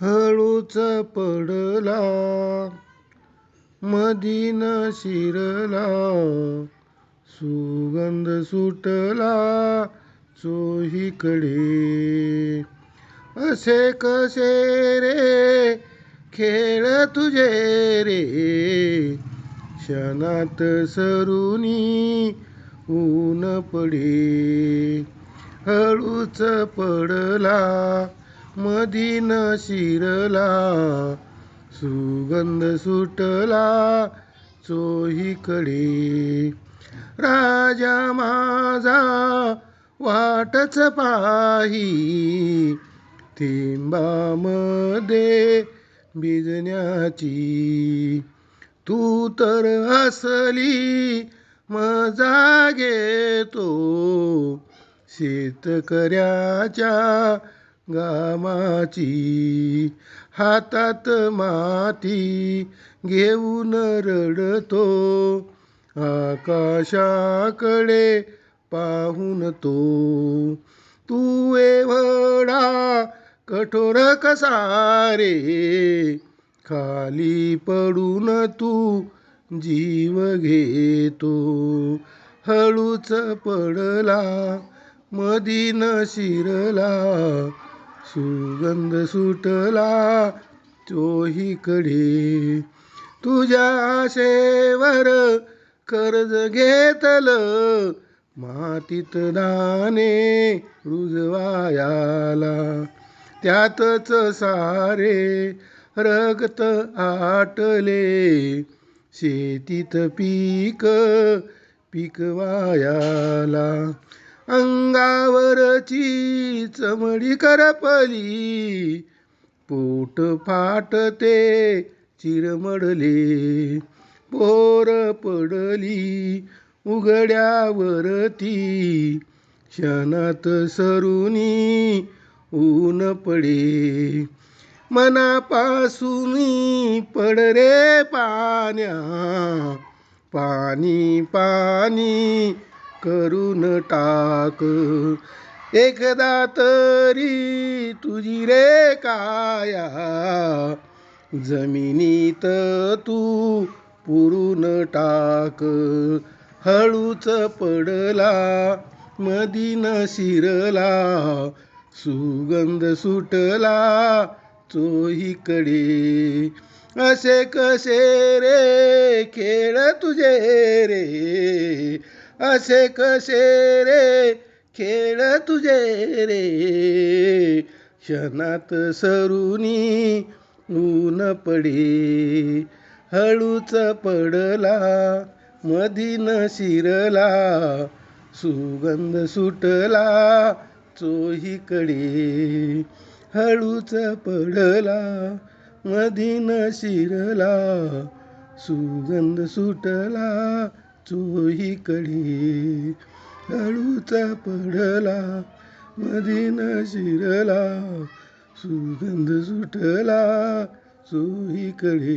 हळूच पडला मदीन शिरला सुगंध सुटला चोहीकडे. असे कसे रे खेळ तुझे रे? क्षणात सरुनी ऊन पडे. हळूच पडला मधीन शिरला सुगंध सुटला चोहीकडे. राजा माझा वाटच पाही थेंबामध्ये भिजण्याची. तू तर हसली मजा घेतो शेतकऱ्याच्या गामाची हातात माती घेऊन रडतो. आकाशाकडे पाहून तो तू एवढा कठोर कसा रे? खाली पडून तू जीव घेतो. हळूच पडला मदीन शिरला सुगंध सुटला चोहीकडे. तुझ्या आशेवर कर्ज घेतल मातीत दाणे रुजवायाला. त्यातच सारे रगत आटले शेतीत पीक पिकवायाला. अंगावरची चमडी करपली. पोट फाटते चिरमडले. पोर पडली उघड्यावरती. क्षणात सरुनी ऊन पडे. मनापासून पड रे पाण्या. पाणी पाणी करून टाक. एकदा तरी तुझी रे काया जमिनीत तू पुरून टाक. हळूच पडला मदीन शिरला सुगंध सुटला चोहीकडे. असे कसे रे खेळ तुझे रे? असे कसे रे? खेळ तुझे रे. क्षणात सरुनी ऊन पडे. हळूच पडला मधीन शिरला. सुगंध सुटला चोहीकडे. हळूच पडला मधीन शिरला. सुगंध सुटला चोहीकडे अळूचा पडला मधीन शिरला सुगंध सुटला चोहीकडे